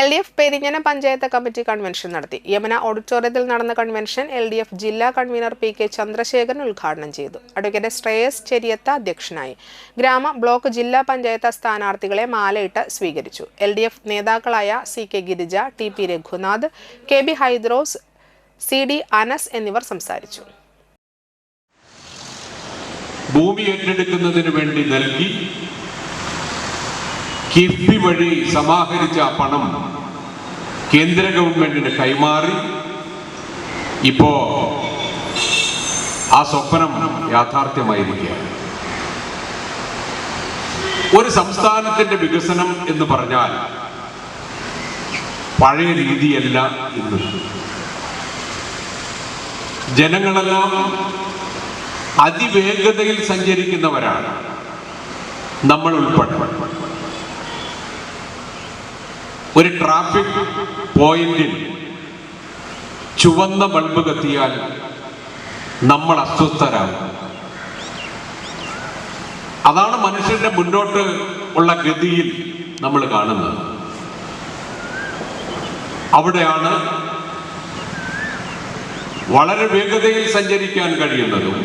L D F Perinjanam panchayat committee convention നടത്തി യമന ഓഡിറ്റോറിയത്തിൽ നടന്ന കൺവെൻഷൻ എൽ ഡി എഫ് ജില്ലാ കൺവീനർ പി കെ ചന്ദ്രശേഖരൻ ഉദ്ഘാടനം ചെയ്തു അഡ്വക്കേറ്റ് ശ്രേയസ് ചെരിയത്ത അധ്യക്ഷനായി ഗ്രാമ ബ്ലോക്ക് ജില്ലാ പഞ്ചായത്ത് സ്ഥാനാർത്ഥികളെ മാലയിട്ട് സ്വീകരിച്ചു എൽ ഡി എഫ് നേതാക്കളായ C K Girija T P Raghunath K B Hydros C D Anas എന്നിവർ സംസാരിച്ചു ഭൂമി ഏറ്റെടുക്കുന്നതിന് വേണ്ടി നൽകി കിഫ്ബി വഴി സമാഹരിച്ച പണം കേന്ദ്ര ഗവൺമെന്റിന് കൈമാറി. ഇപ്പോ ആ സ്വപ്നം യാഥാർത്ഥ്യമായിരിക്കുകയാണ്. ഒരു സംസ്ഥാനത്തിന്റെ വികസനം എന്ന് പറഞ്ഞാൽ പഴയ രീതിയല്ല ഇന്ന്. ജനങ്ങളെല്ലാം അതിവേഗതയിൽ സഞ്ചരിക്കുന്നവരാണ് നമ്മൾ ഉൾപ്പെടെ. ഒരു ട്രാഫിക് പോയിന്റിൽ ചുവന്ന ബൾബ് കത്തിയാൽ നമ്മൾ അസ്വസ്ഥരാകും. അതാണ് മനുഷ്യന്റെ മുന്നോട്ട് ഉള്ള ഗതിയിൽ നമ്മൾ കാണുന്നത്. അവിടെയാണ് വളരെ വേഗതയിൽ സഞ്ചരിക്കാൻ കഴിയുന്നതും